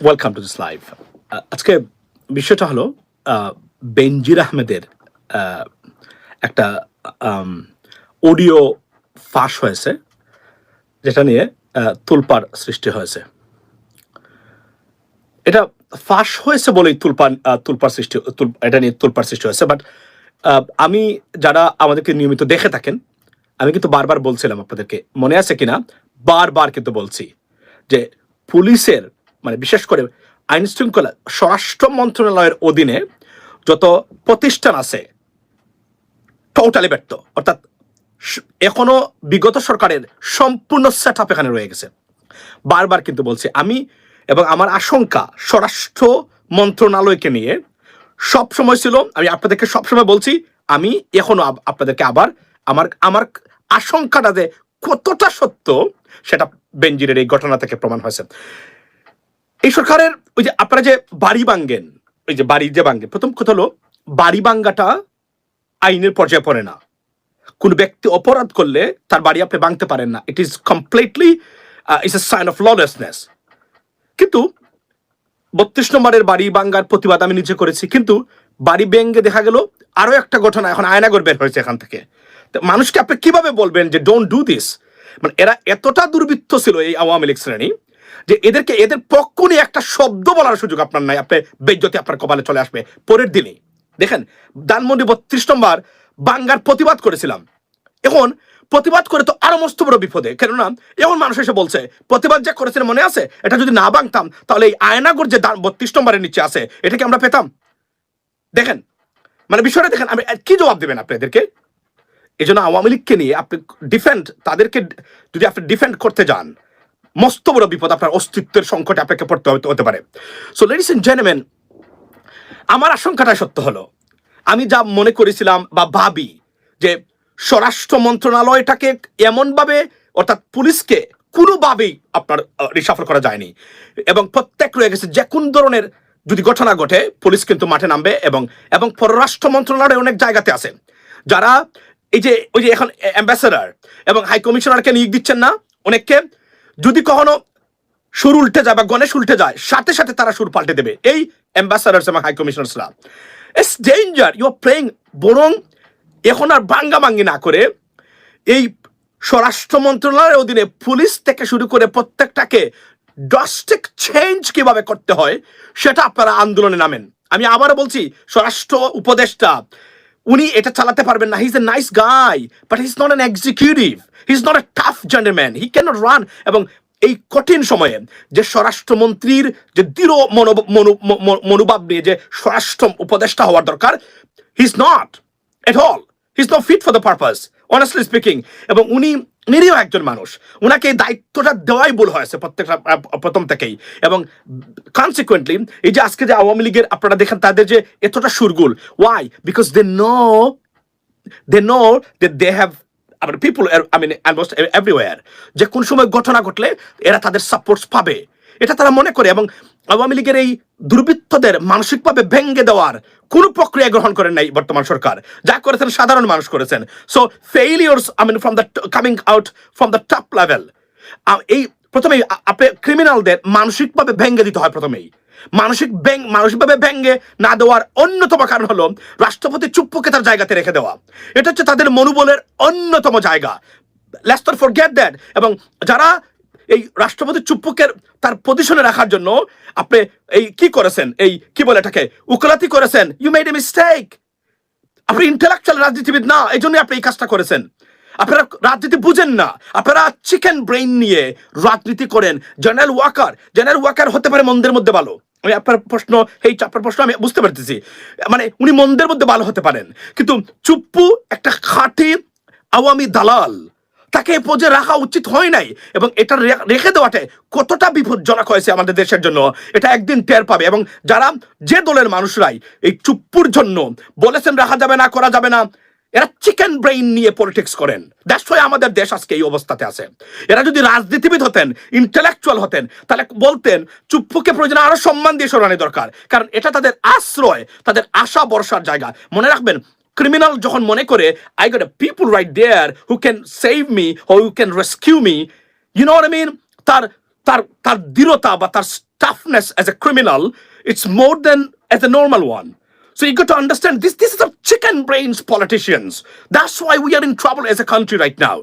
welcome to this live. Uh, আজকে বিষয়টা হলো বেনজির আহমেদের একটা অডিও ফাঁস হয়েছে যেটা নিয়ে তুলপার সৃষ্টি হয়েছে। এটা ফাঁস হয়েছে বলেই তুলপার আহ, তুলপার সৃষ্টি এটা নিয়ে তুলপার সৃষ্টি হয়েছে বাট আমি যারা আমাদেরকে নিয়মিত দেখে থাকেন আমি কিন্তু বারবার বলছিলাম আপনাদেরকে মনে আছে কিনা? বারবার কিন্তু বলছি। যে পুলিশের মানে বিশেষ করে আইন শৃঙ্খলা স্বরাষ্ট্র মন্ত্রণালয়ের অধীনে যত প্রতিষ্ঠান আছে টোটালি ব্যর্থ। অর্থাৎ এখনও বিগত সরকারের সম্পূর্ণ সেট আপ এখানে রয়ে গেছে। বারবার কিন্তু বলছি, আমি এবং আমার আশঙ্কা স্বরাষ্ট্র মন্ত্রণালয়কে নিয়ে সব সময় ছিল, আমি আপনাদেরকে সবসময় বলছি, আমি এখনও আপনাদেরকে আবার আমার আমার আশঙ্কাটা যে কতটা সত্য সেটা বেঞ্জিরের এই ঘটনা থেকে প্রমাণ হয়েছে। এই সরকারের ওই যে আপনারা যে বাড়ি ভাঙ্গেন ওই যে বাড়ি যে ভাঙ্গেন প্রথম কথা হলো বাড়ি ভাঙ্গাটা আইনের পর্যায়ে পড়ে না। কোন ব্যক্তি অপরাধ করলে তার বাড়ি আপনি ভাঙতে পারেন না। It is completely it's a sign of lawlessness কিন্তু বত্রিশ নম্বরের বাড়ি ভাঙ্গার প্রতিবাদ আমি নিজে করেছি। কিন্তু বাড়ি ভেঙ্গে দেখা গেল আরও একটা ঘটনা, এখন আয়নাগর বের হয়েছে এখান থেকে। মানুষকে আপনি কীভাবে বলবেন যে ডোন্ট ডু দিস মানে এরা এতটা দুর্বৃত্ত ছিল এই আওয়ামী লীগ শ্রেণি যে এদেরকে, এদের পক্ষ নিয়ে একটা শব্দ বলার সুযোগ আপনার নাই। আপনি বেজ্জতি আপনার কপালে চলে আসবে। পরের দিনই, দেখেন দানমন্ডি বত্রিশ নম্বর বাঙ্গার প্রতিবাদ করেছিলাম। এখন প্রতিবাদ করে তো আরও মস্ত বড় বিপদে। কেননা, এখন মানুষ এসে বলছে, প্রতিবাদ যা করেছেন মনে আছে? এটা যদি না ভাঙতাম তাহলে এই আয়নাগর যে বত্রিশ নম্বরের নিচে আছে এটাকে আমরা পেতাম? দেখেন মানে বিষয়টা দেখেন, আমি কি জবাব দেবেন আপনি এদেরকে? এই জন্য আওয়ামী লীগকে নিয়ে আপনি ডিফেন্ড তাদেরকে যদি আপনি ডিফেন্ড করতে যান, মস্ত বড় বিপদ আপনার অস্তিত্বের সংকটে আপনাকে পড়তে হতে- পারে। সো লেডিস এন্ড জেন্টলম্যান আমার আশঙ্কাটা সত্য হলো, আমি যা মনে করেছিলাম বা ভাবি যে স্বরাষ্ট্র মন্ত্রণালয়টাকে এমনভাবে, অর্থাৎ পুলিশকে কোনোভাবেই আপনার রিসাফল করা যায়নি। এবং প্রত্যেক রয়ে গেছে, যে কোন ধরনের যদি ঘটনা ঘটে, পুলিশ কিন্তু মাঠে নামবে এবং এবং পররাষ্ট্র মন্ত্রণালয় অনেক জায়গাতে আছে। যারা এই যে, ওই যে এখন অ্যাম্বাসেডার এবং হাই কমিশনারকে নিয়োগ দিচ্ছেন না অনেককে, যদি কখনো সুর উল্টে যায় বা গণেশ উল্টে যায়, সাথে সাথে তারা সুর পাল্টে দেবে। এই অ্যাম্বাসাডার্স এবং high কমিশনার্সরা it's danger you are playing বরং এখন আর বাঙ্গা বাঙ্গি না করে এই স্বরাষ্ট্র মন্ত্রণালয়ের অধীনে পুলিশ থেকে শুরু করে প্রত্যেকটাকে ড্রাস্টিক চেঞ্জ কীভাবে করতে হয়, সেটা আপনারা আন্দোলনে নামেন। আমি আবারও বলছি, স্বরাষ্ট্র উপদেষ্টা উনি এটা চালাতে পারবেন না। He is a nice guy but he is not an executive he is not a tough gentleman he can not run এবং এই কঠিন সময়ে যে স্বরাষ্ট্রমন্ত্রীর যে দৃঢ় মনো- মনোভাব নিয়ে যে স্বরাষ্ট্র উপদেষ্টা হওয়ার দরকার he is not at all he is not fit for the purpose honestly speaking এবং উনি নিরীহ একজন মানুষ। ওনাকে এই দায়িত্বটা দেওয়াই ভুল হয়েছে প্রত্যেকটা প্রথম থেকেই। এবং কনসিকুয়েন্টলি এই যে আজকে যে আওয়ামী লীগের আপনারা দেখেন তাদের যে এতটা সুরগুল। Why because they know they have I mean, people are, I mean almost everywhere যে কোন সময় ঘটনা ঘটলে এরা তাদের সাপোর্টস পাবে। এটা তারা মনে করে এবং আওয়ামী লীগের এই দুর্বৃত্তদের মানসিকভাবে ভেঙ্গে দেওয়ার কোন প্রক্রিয়া গ্রহণ করেন নাই বর্তমান সরকার। যা করেছেন সাধারণ মানুষ করেছেন। So failures I mean from the coming out from the top level এই প্রথমেই আপনি ক্রিমিনালদের মানসিকভাবে ভেঙ্গে দিতে হয় প্রথমেই। মানসিক ব্যাং মানসিকভাবে ব্যঙ্গে না দেওয়ার অন্যতম কারণ হলো রাষ্ট্রপতি চুপ্পকে তার জায়গাতে রেখে দেওয়া। এটা হচ্ছে তাদের মনোবলের অন্যতম জায়গা। লেস্টার ফর গেট দ্যাট এবং যারা এই রাষ্ট্রপতি চুপ্পুকে তার পজিশনে রাখার জন্য আপনি এই কি করেছেন? এই কি বলে এটাকে? উকলাতি করেছেন। ইউ মেড এ মিস্টেক আপনি ইন্টেলেকচুয়াল রাজনীতিবিদ না এই জন্য আপনি এই কাজটা করেছেন। আপনারা রাজনীতি বুঝেন না। আপনারা চিকেন ব্রেইন নিয়ে রাজনীতি করেন। জেনারেল ওয়াকার জেনারেল ওয়াকার হতে পারে মন্দের মধ্যে ভালো। আমি আপনার প্রশ্ন, এই আপনার প্রশ্ন আমি বুঝতে পারতেছি। মানে উনি মন্দের মধ্যে ভালো হতে পারেন। কিন্তু চুপ্পু একটা খাঁটি আওয়ামী দালাল। তাকে এ পদে রাখা উচিত হয় নাই। এবং এটা রেখে দেওয়াটা কতটা বিপজ্জনক হয়েছে আমাদের দেশের জন্য, এটা একদিন টের পাবে। এবং যারা যে দলের মানুষরাই এই চুপ্পুর জন্য বলেছেন রাখা যাবে না, করা যাবে না, এরা চিকেন ব্রেইন নিয়ে পলিটিক্স করেন। দ্যাটস ওয়াই আমাদের দেশ আজকে এই অবস্থাতে আছে। এরা যদি রাজনীতিবিদ হতেন ইন্টেলেকচুয়াল হতেন, তাহলে বলতেন, চুপ্পুকে প্রয়োজনে আরও সম্মান দিয়ে সরানো দরকার। কারণ এটা তাদের আশ্রয়, তাদের আশা বর্ষার জায়গা। মনে রাখবেন ক্রিমিনাল যখন মনে করে I got a people right there who can save me who can rescue me you know I mean তার তার তার দৃঢ়তা বা তার toughness as a criminal it's more than as a normal one So you got to understand this. This is a chicken brains politicians. That's why we are in trouble as a country right now.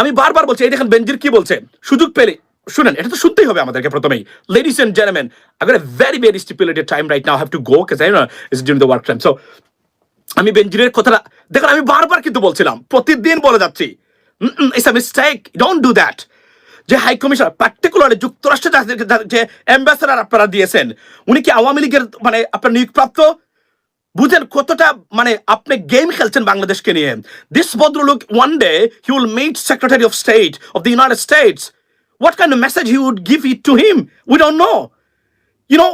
আমি বারবার বলছি, এই দেখেন বেঞ্জির কি বলছে সুযোগ পেলে, শুনেন, এটা তো শুনতেই হবে আমাদেরকে প্রথমেই ladies and gentleman I got a very very stipulated time right now have to go case I know it's during the work time so আমি বেঞ্জিরের কথাটা দেখুন, আমি বারবার কিন্তু বলছিলাম, প্রতিদিন বলে যাচ্ছি। It's a mistake don't do that যে হাই কমিশনার পার্টিকুলারলি যুক্তরাষ্ট্রে যে অ্যাম্বাসেডার আপনারা দিয়েছেন, উনি কি আওয়ামী লীগের মানে আপনার নিয়োগপ্রাপ্ত? বুঝেন কতটা মানে আপনি গেম খেলছেন বাংলাদেশকে নিয়ে। দিস ভদ্রলোক one day he will meet secretary of state of the United States what kind message he would give it to him we don't know you know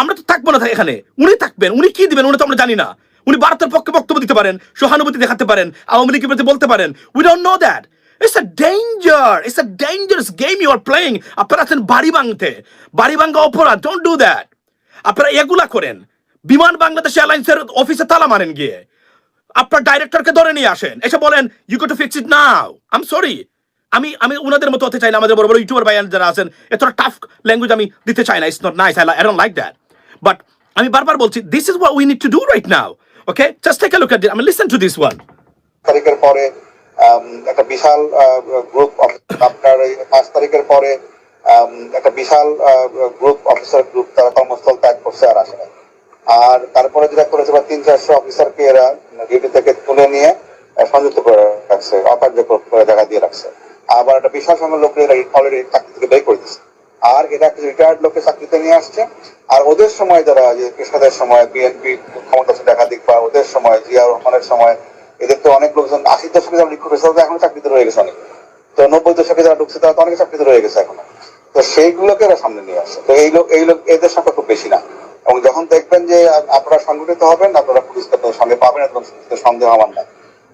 আমরা তো থাকব না এখানে। উনি থাকবেন, উনি কি দিবেন, উনি তো আমরা জানি না। উনি ভারতের পক্ষে বক্তব্য দিতে পারেন, সহানুভূতি দেখাতে পারেন, আওয়ামী লীগের প্রতি বলতে পারেন। We don't know that it's a danger it's a dangerous game you are playing আপনারা আছেন বাড়ি ভাঙতে। বাড়ি ভাঙ্গা অপরাধ ডোন্ট ডু দ্যাট আপনারা এগুলা করেন। বিমান বাংলাদেশ এয়ারলাইন্সের অফিসে তালা মারেন গিয়ে। আপনার ডাইরেক্টরকে ধরে নিয়ে আসেন। এসে বলেন you go to fix it now um sorry আমি আমি ওনাদের মতো হতে চাই না, আমাদের বড় বড় ইউটিউবার ভাই যারা আছেন। এতটা টাফ ল্যাঙ্গুয়েজ আমি দিতে চাই না। It's not nice I don't like that but আমি বারবার বলছি this is what we need to do right now okay just take a look at আমি লিসেন টু দিস ওয়ান তারিখের পরে আম, একটা বিশাল গ্রুপ এই অফিসার গ্রুপ তারা কর্মস্থল ত্যাগ করছে আর আসে আর তারপরে যেটা করেছে বা তিন চারশো অফিসারকে এরা ডিউটি থেকে তুলে নিয়ে সংযুক্ত করে রাখছে অকার্যকর করে দেখা দিয়ে রাখছে। আবার একটা বিশাল সংখ্যক লোক এরা অলরেডি চাকরি থেকে বের করে দিচ্ছে। আর এটা রিটায়ার্ড লোককে চাকরিতে নিয়ে আসছে। আর ওদের সময় যারা যে কৃষকদের সময় বিএনপি ক্ষমতা একাধিক বা ওদের সময়, জিয়া রহমানের সময়, এদের তো অনেক লোকজন, আশির দশকে যারা লিখে গেছে এখন চাকরিতে রয়ে গেছে অনেক। তো নব্বই দশকে যারা ঢুকছে, তারা তো অনেক চাকরিতে রয়ে গেছে এখনও। তো সেইগুলোকে এরা সামনে নিয়ে আসছে। তো এই লোক এই লোক, এদের সংখ্যা খুব বেশি না। এবং যখন দেখবেন যে আপনারা সংগঠিত হবেন, আপনারা পুলিশকে তো সঙ্গে পাবেন এবং সন্দেহ আমার না।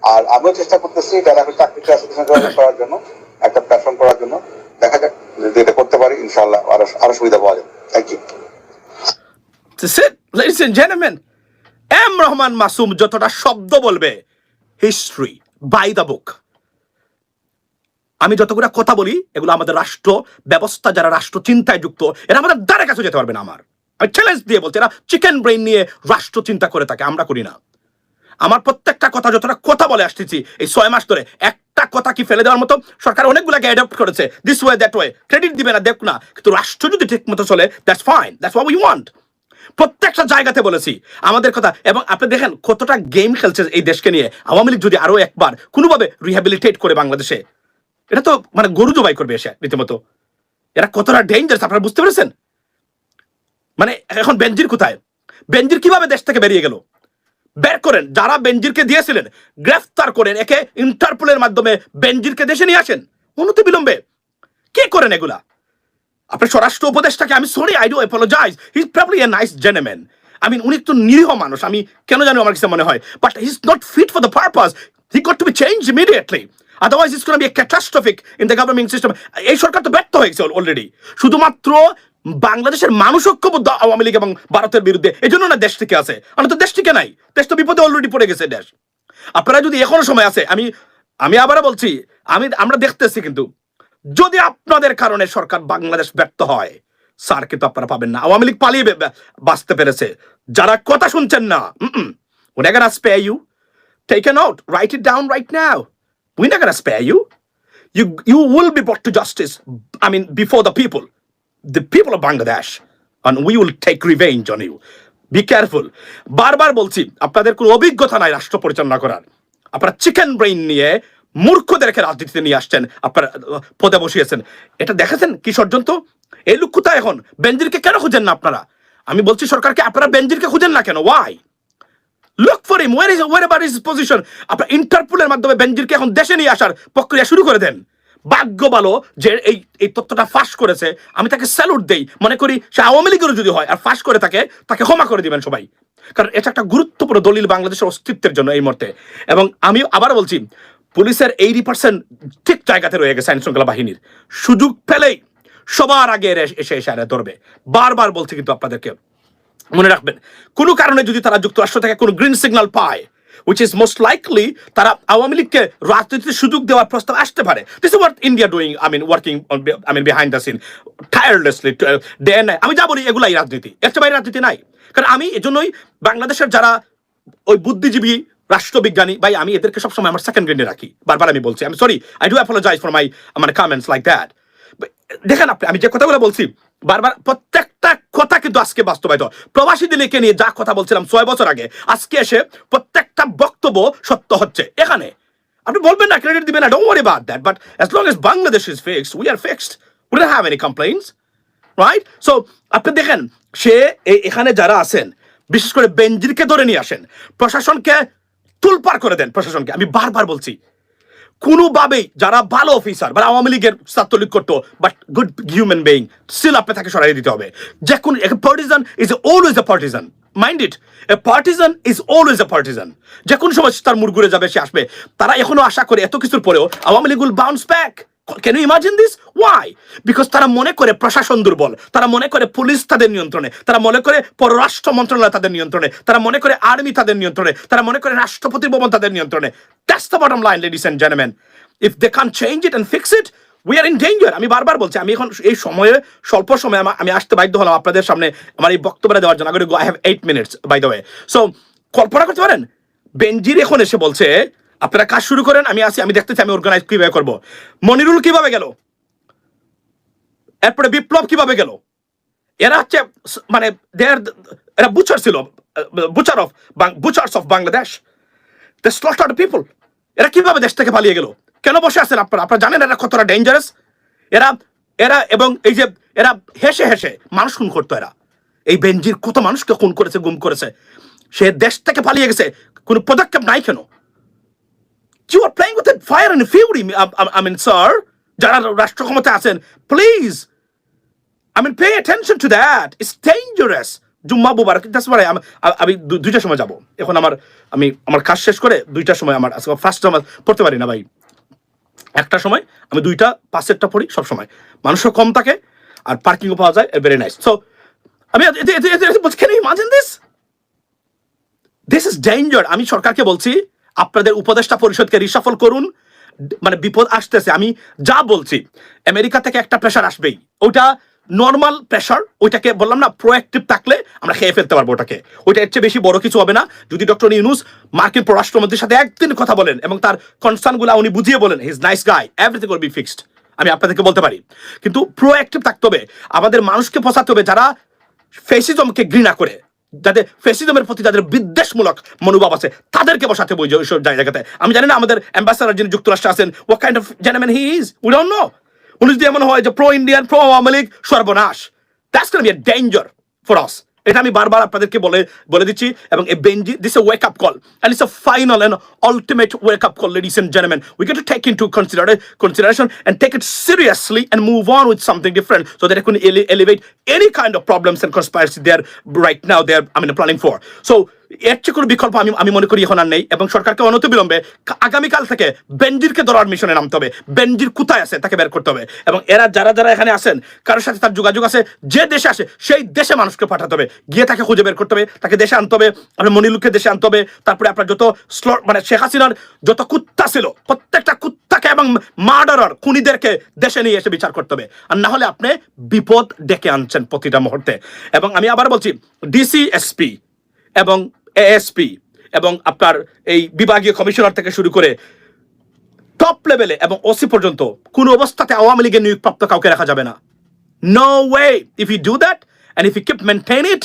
আর আমিও চেষ্টা করতেছি, যারা এখন চাকরিতে অ্যাসোসিয়েশন করার জন্য, একটা প্ল্যাটফর্ম করার জন্য দেখা যাক যদি এটা করতে পারি ইনশাল্লাহ আরও আরও সুবিধা পাওয়া যাবে। Thank you. M Rahman Masum যতটা শব্দ বলবে হিস্ট্রি বাই দ্য বুক আমি যতগুলো কথা বলি, এগুলো আমাদের রাষ্ট্র, ব্যবস্থা যারা রাষ্ট্র চিন্তায় যুক্ত, এরা আমাদের দ্বারা কাছে যেতে পারবে না আমার। আমি চ্যালেঞ্জ দিয়ে বলছি, এরা চিকেন ব্রেন নিয়ে রাষ্ট্র চিন্তা করে থাকে, আমরা করি না। আমার প্রত্যেকটা কথা, যতটা কথা বলে আসতেছি, এই ছয় মাস ধরে একটা কথা কি ফেলে দেওয়ার মতো? সরকার অনেকগুলোকে অ্যাডপ্ট করেছে। This way that way credit দিবে না, দেখ না। কিন্তু রাষ্ট্র যদি ঠিক মতো চলে that's fine that's what we want প্রত্যেকটা জায়গাতে বলেছি। আমাদের কথা, এবং আপনি দেখেন কতটা গেম খেলছে এই দেশকে নিয়ে। আওয়ামী লীগ যদি আরও একবার কোনোভাবে রিহ্যাবিলিটেট করে বাংলাদেশে, এটা তো মানে গরু জবাই করবে এসে রীতিমতো। এরা কতটা ডেঞ্জারাস আপনারা বুঝতে পেরেছেন? মানে এখন বেঞ্জির কোথায়? বেঞ্জির কীভাবে দেশ থেকে বেরিয়ে গেল? বের করেন, যারা বেঞ্জিরকে দিয়েছিলেন, গ্রেফতার করেন, একে ইন্টারপোলের মাধ্যমে বেঞ্জিরকে দেশে নিয়ে আসেন। অনুতি বিলম্বে। কে করেন এগুলা? আপনার স্বরাষ্ট্র উপদেষ্টাকে আমি sorry I do apologise he is probably a nice gentleman I mean উনি একটু নিরীহ মানুষ, আমি কেন জানি আমার কাছে মনে হয়। But he is not fit for the purpose he got to be change immediately otherwise it's be catastrophic in the government system এই সরকার তো ব্যর্থ হয়েছে অলরেডি শুধুমাত্র বাংলাদেশের মানুষ ঐক্যবদ্ধ আওয়ামী লীগ এবং ভারতের বিরুদ্ধে এই জন্য না দেশ থেকে আছে? আমরা তো দেশ থেকে নাই। দেশ তো বিপদে অলরেডি পড়ে গেছে দেশ। আপনারা যদি এখনও সময় আছে, আমি আমি আবারও বলছি, আমি, আমরা দেখতেছি কিন্তু, যদি আপনাদের কারণে সরকার বাংলাদেশ ব্যর্থ হয়, স্যার কিন্তু আপনারা পাবেন না। আওয়ামী লীগ পালিয়ে বাঁচতে পেরেছে। যারা কথা শুনছেন না উনি gonna spare you take a note, write it down right now we're not spare you you you will be brought to justice before the people the people of bangladesh, and we will take revenge on you. Be careful বারবার বলছি, আপনাদের কোনো অভিজ্ঞতা নাই রাষ্ট্র পরিচালনা করার। আপনারা চিকেন ব্রেইন নিয়ে মূর্খদেরকে রাজনীতিতে নিয়ে আসছেন, আপনারা পদে বসিয়েছেন। এটা দেখেছেন কি ষড়যন্ত্র এই লোক কোথায় এখন? বেঞ্জিরকে কেন খুঁজেন না আপনারা? আমি বলছি, সরকারকে আপনারা বেঞ্জিরকে খুঁজেন না কেন? Why look for him war is war is position আপনার ইন্টারপোলের মাধ্যমে বেঞ্জিরকে এখন দেশে নিয়ে আসার প্রক্রিয়া শুরু করে দেন। ভাগ্য ভালো যে এই এই তথ্যটা ফাঁস করেছে, আমি তাকে স্যালুট দেই। মনে করি সে আওয়ামী লীগেরও যদি হয় আর ফাঁস করে থাকে, তাকে ক্ষমা করে দিবেন সবাই। কারণ এটা একটা গুরুত্বপূর্ণ দলিল বাংলাদেশের অস্তিত্বের জন্য এই মুহূর্তে। এবং আমি আবার বলছি, পুলিশের এইটি পার্সেন্ট ঠিক জায়গাতে রয়ে গেছে আইন শৃঙ্খলা বাহিনীর। সুযোগ পেলেই সবার আগে এসে এসে আরে ধরবে। বারবার বলছি কিন্তু আপনাদেরকে, মনে রাখবেন, কোনো কারণে যদি তারা যুক্তরাষ্ট্র থেকে কোনো গ্রিন সিগন্যাল পায় উইচ ইজ মোস্ট লাইকলি তারা আওয়ামী লীগকে রাজনীতির সুযোগ দেওয়ার প্রস্তাব আসতে পারে। This what India doing I mean working I mean behind the scene tirelessly day night আমি যা বলি, এগুলাই রাজনীতি। এর চেয়ে রাজনীতি নাই। কারণ আমি এজন্যই বাংলাদেশের যারা ওই বুদ্ধিজীবী, রাষ্ট্রবিজ্ঞানী, ভাই, আমি এদেরকে সবসময় আমার সেকেন্ড গ্রেডে রাখি। বারবার আমি বলছি। আমি sorry I do apologise for my মানে কামেন্টস লাইক দ্যাট দেখেন আপনি, আমি যে কথাগুলো বলছি বারবার প্রত্যেকটা কথা কিন্তু আজকে বাস্তবায়িত প্রবাসী দিলীকে নিয়ে যা কথা বলছিলাম ছয় বছর আগে, আজকে এসে প্রত্যেকটা বক্তব্য সত্য হচ্ছে। এখানে। আপনি বলবেন না ক্রেডিট দিবেন না don't worry that but as long as Bangladesh is fixed we are fixed we don't have any complains right so আপনি দেখেন, সে এখানে যারা আছেন, বিশেষ করে বেঞ্জিরকে ধরে নিয়ে আসেন, প্রশাসনকে তুলপার করে দেন, প্রশাসনকে। আমি বারবার বলছি কোনোভাবেই যারা ভালো অফিসার বা আওয়ামী লীগের ছাত্রলীগ করতো but good human being still আপনি তাকে সরাই দিতে হবে। যে কোন partisan is always a partisan mind it a partisan is always a partisan যে কোনো সময় তার মুড় ঘুরে যাবে, সে আসবে। তারা এখনও আশা করে এত কিছুর পরেও Awami League will bounce back can you imagine this why because তারা মনে করে প্রশাসন দুর্বল, তারা মনে করে পুলিশ তাদের নিয়ন্ত্রণে, তারা মনে করে পররাষ্ট্র মন্ত্রণালয় তাদের নিয়ন্ত্রণে, তারা মনে করে আর্মি তাদের নিয়ন্ত্রণে, তারা মনে করে রাষ্ট্রপতি ভবন তাদের নিয়ন্ত্রণে। That's the bottom line ladies and gentleman if they can change it and fix it we are in danger আমি বারবার বলছি, আমি এখন এই সময়ে, স্বল্প সময়ে আমা- আসতে বাধ্য হলাম আপনাদের সামনে আমার এই বক্তব্যটা দেওয়ার জন্য। I have eight minutes by the way so কল্পনা করতে পারেন? বেনজির এখন এসে বলছে আপনারা কাজ শুরু করেন, আমি আসি, আমি দেখতেছি, আমি অর্গানাইজ কীভাবে করব। মনিরুল কীভাবে গেল? এরপরে বিপ্লব কীভাবে গেল? এরা হচ্ছে মানে এরা বুচার ছিল butcher of butchers of Bangladesh the slaughter people এরা কীভাবে দেশ থেকে পালিয়ে গেল? কেন বসে আছেন আপনারা? আপনারা জানেন এরা কতটা ডেঞ্জারাস এরা এরা এবং এই যে, এরা হেসে হেসে মানুষ খুন করতো এরা। এই বেঞ্জির কত মানুষকে খুন করেছে, গুম করেছে। সে দেশ থেকে পালিয়ে গেছে। কোনো পদক্ষেপ নাই কেন? You are playing with the fire and fury. I, I, I mean, sir, যারা রাষ্ট্র ক্ষমতায় আছেন please I mean, pay attention to that. It's dangerous. জুম্মা বুবারক am. আ- আমি দু- দুইটার সময় যাব এখন আমার আমি আমার কাজ শেষ করে দুইটার সময় আমার ফার্স্ট আমার পড়তে পারি না ভাই একটা সময় আমি দুইটা পাঁচেরটা পড়ি সব সময় মানুষও কম থাকে আর পার্কিংও পাওয়া যায় ভেরি নাইস সো আমি can imagine this this is danger আমি সরকারকে বলছি আপনাদের উপদেষ্টা পরিষদকে রিসাফল করুন। মানে বিপদ আসতেছে, আমি যা বলছি, আমেরিকা থেকে একটা প্রেশার আসবেই। ওটা নর্মাল প্রেশার ওইটাকে বললাম না প্রোঅ্যাক্টিভ থাকলে আমরা খেয়ে ফেলতে পারব ওটাকে। ওইটা এর চেয়ে বেশি বড় কিছু হবে না। যদি ডক্টর ইউনুস মার্কিন পররাষ্ট্রমন্ত্রীর সাথে একদিন কথা বলেন এবং তার কনসার্নগুলো উনি বুঝিয়ে বলেন his nice guy everything will be fixed আমি আপনাদেরকে বলতে পারি। কিন্তু প্রোঅ্যাক্টিভ থাকতে হবে। আমাদের মানুষকে ফসাতে হবে যারা ফেসিজমকে ঘৃণা করে। যাদের ফেসিজমের প্রতি যাদের বিদ্বেষমূলক মনোভাব আছে, তাদেরকে বসাতে বই ওইসব জায়গাতে। আমি জানি না আমাদের অ্যাম্বাসাডার যিনি যুক্তরাষ্ট্রে আছেন ও kind of জেনামেন he is we don't know উনি যদি এমন হয় যে pro Indian pro Awami League, সর্বনাশ। That's can be a danger for us এটা আমি বারবার আপনাদেরকে বলে বলে দিচ্ছি, এবং a বেঞ্জি this a wake up call and it's a final and ultimate wake up call ladies and gentleman we can take into consider consideration and take it seriously and move on with something different so that can ele- elevate any kind of problems and conspiracy there right now they are, I mean, planning for. So এর চেয়ে কোনো বিকল্প আমি আমি মনে করি এখন আর নেই। এবং সরকারকে অনতিবিলম্বে আগামীকাল থেকে বেনজিরকে ধরার মিশনে নামতে হবে। বেনজির কোথায় আছে তাকে বের করতে হবে। এবং এরা যারা যারা এখানে আছেন, কারোর সাথে তার যোগাযোগ আছে, যে দেশে আসে, সেই দেশে মানুষকে পাঠাতে হবে। গিয়ে তাকে খুঁজে বের করতে হবে, তাকে দেশে আনতে হবে, আপনার মনিলুককে দেশে আনতে হবে, তারপরে আপনার যত স্লট মানে শেখ হাসিনার যত কুত্তা ছিল, প্রত্যেকটা কুত্তাকে এবং মার্ডারার খুনিদেরকে দেশে নিয়ে এসে বিচার করতে হবে। আর না হলে আপনি বিপদ ডেকে আনছেন প্রতিটা মুহূর্তে। এবং আমি আবার বলছি ডিসি এসপি এবং এএসপি এবং আপনার এই বিভাগীয় কমিশনার থেকে শুরু করে টপ লেভেলে এবং ওসি পর্যন্ত কোন অবস্থাতে আওয়ামী লীগের নিয়োগপ্রাপ্ত কাউকে রাখা যাবে না। No way if you do that and if you keep maintain it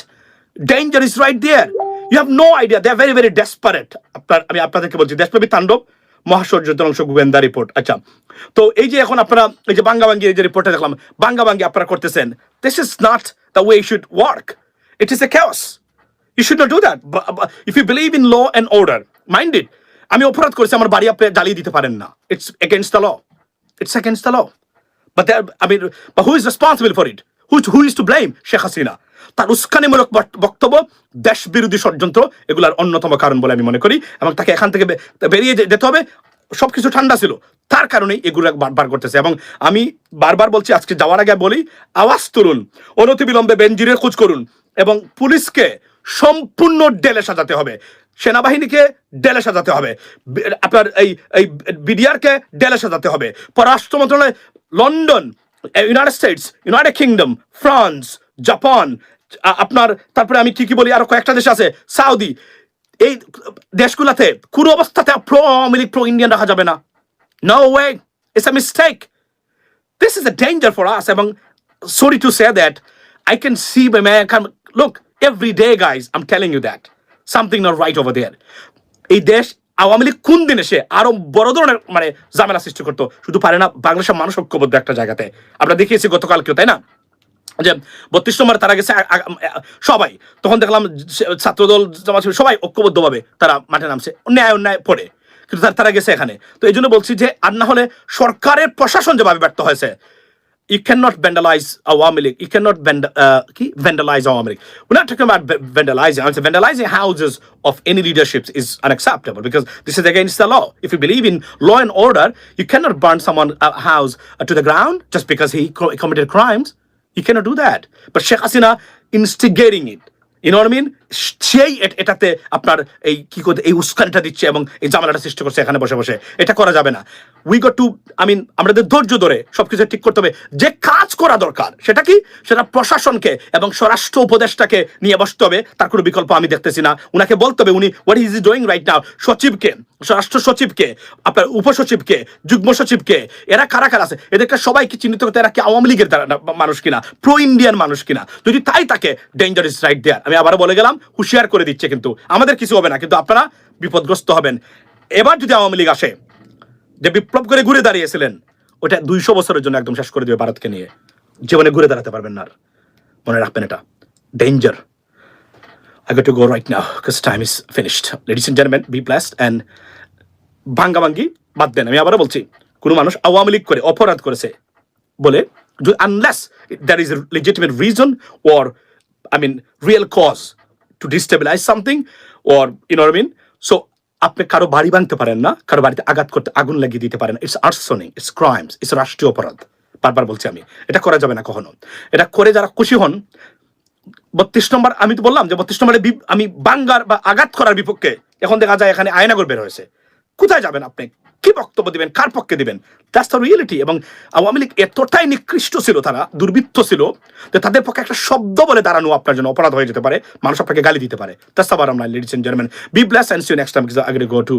danger is right there you have no idea they are very very desperate আপনার, আমি আপনাদেরকে বলছি দেশপ্রেমী তাণ্ডব মহাশৌর্য অংশ গোয়েন্দা রিপোর্ট আচ্ছা তো এই যে এখন আপনারা, এই যে বাঙ্গাবাঙ্গি এই যে রিপোর্টটা দেখলাম বাঙ্গাবাঙ্গি আপনারা করতেছেন this is not the way should work it is a chaos. Not do that. But, but if you believe in law and order, mind it. আমি অপরাধ করেছি আমার বাড়ি আপনি জ্বালিয়ে দিতে পারেন না। It's against the law it's against the law but I mean who is responsible for it who who is to blame Sheikh Hasina তার উস্কানিমূলক বক্তব্য দেশ বিরোধী ষড়যন্ত্র এগুলার অন্যতম কারণ বলে আমি মনে করি। এবং তাকে এখান থেকে বেরিয়ে যেতে হবে সবকিছু ঠান্ডা ছিল। তার কারণেই এগুলো বারবার করতেছে। এবং আমি বারবার বলছি আজকে যাওয়ার আগে বলি আওয়াজ তুলুন অনতিবিলম্বে বেঞ্জিরের খোঁজ করুন এবং পুলিশকে সম্পূর্ণ ডেলে সাজাতে হবে। সেনাবাহিনীকে ডেলে সাজাতে হবে। আপনার এই এই বিডিআরকে ডেলে সাজাতে হবে। পররাষ্ট্র মন্ত্রণালয় London United States United Kingdom France Japan আপনার তারপরে আমি কি কি বলি আরও কয়েকটা দেশ আছে সাউদি। এই দেশগুলোতে কোনো অবস্থাতে pro Awami League pro Indian রাখা যাবে না। No way it's a mistake this is a danger for us. Among sorry to say that, I can see by my come every day, guys. I'm telling you that. Something not right over there. এই দেশ আওয়ামী লীগ কোন দিন এসে আরও বড় ধরনের মানে ঝামেলা সৃষ্টি করতো? শুধু পারে না বাংলাদেশের মানুষ ঐক্যবদ্ধ একটা জায়গাতে। আমরা দেখিয়েছি গতকালকেও তাই না? যে বত্রিশ নম্বরে তারা গেছে সবাই। তখন দেখলাম ছাত্রদল শিবির সবাই ঐক্যবদ্ধভাবে তারা মাঠে নামছে। ন্যায় অন্যায় পড়ে। কিন্তু তারা- তারা গেছে এখানে। তো এই জন্য বলছি যে আর না হলে সরকারের প্রশাসন যেভাবে ব্যর্থ হয়েছে you cannot vandalize Awami League. You cannot uh, vandalize Awami League. We're not talking about va- vandalizing. I'm saying vandalizing houses of any leaderships is unacceptable because this is against the law. If you believe in law and order, you cannot burn someone's uh, house uh, to the ground just because he co- committed crimes. You cannot do that. But Sheikh Hasina instigating it. You know what I mean? সেই এটাতে আপনার এই কি করতে এই উস্কানিটা দিচ্ছে এবং এই জামালাটা সৃষ্টি করছে এখানে বসে বসে। এটা করা যাবে না। We got to I mean আমাদের ধৈর্য ধরে সবকিছু ঠিক করতে হবে। যে কাজ করা দরকার, সেটা কি? সেটা প্রশাসনকে এবং স্বরাষ্ট্র উপদেষ্টাকে নিয়ে বসতে হবে। তার কোনো বিকল্প আমি দেখতেছি না। উনাকে বলতে হবে, উনি what is doing right now সচিবকে, স্বরাষ্ট্র সচিবকে, আপনার উপসচিবকে, যুগ্ম সচিবকে, এরা কারা কারা আছে? এদেরকে সবাইকে চিহ্নিত করতে এরা কি আওয়ামী লীগের মানুষ কিনা? প্রো ইন্ডিয়ান মানুষ কিনা? যদি তাই তাকে ডেঞ্জার ইজ রাইট দেয়ার আমি আবারও বলে গেলাম হুঁশিয়ার করে দিচ্ছে কিন্তু। আমাদের কিছু হবে না কিন্তু আপনারা বিপদগ্রস্ত হবেন। এবার যদি আওয়ামী লীগ আসে যে বিপ্লব করে ঘুরে দাঁড়িয়েছিলেন ওটা দুইশো বছরের জন্য একদম শেষ করে দেবে ভারতকে নিয়ে। জীবনে ঘুরে দাঁড়াতে পারবেন না। মনে রাখবেন এটা। Danger I got to go right now because time is finished. Ladies and gentlemen, be blessed and ভাঙ্গাভাঙ্গি বাদ দেন। আমি আবারও বলছি কোনো মানুষ আওয়ামী লীগ করে অপরাধ করেছে বলে unless there is legitimate reason or I mean real cause to destabilize something or you know mean so আপনি কারও বাড়ি ভাঙতে পারেন না, কারও বাড়িতে আঘাত করতে আগুন লাগিয়ে দিতে পারেন। It's arsoning it's crimes it's রাষ্ট্রীয় অপরাধ। বারবার বলছি আমি। এটা করা যাবে না কখনো। এটা করে যারা খুশি হন, বত্রিশ নম্বর, আমি তো বললাম যে বত্রিশ নম্বরে আমি বাঙ্গার বা আঘাত করার বিপক্ষে এখন দেখা যায় এখানে আয়নাগর বের হয়েছে। কোথায় যাবেন আপনি? কি বক্তব্য দিবেন? কার পক্ষে দিবেন? দ্যাটস দ্য রিয়েলিটি এবং আওয়ামী লীগ এতটাই নিকৃষ্ট ছিল, তারা দুর্বৃত্ত ছিল, যে তাদের পক্ষে একটা শব্দ বলে দাঁড়ানো আপনার জন্য অপরাধ হয়ে যেতে পারে, মানুষ আপনাকে গালি দিতে পারে। দ্যাটস আবার আমরা ladies and gentleman be bless and see you next time আগে গো টু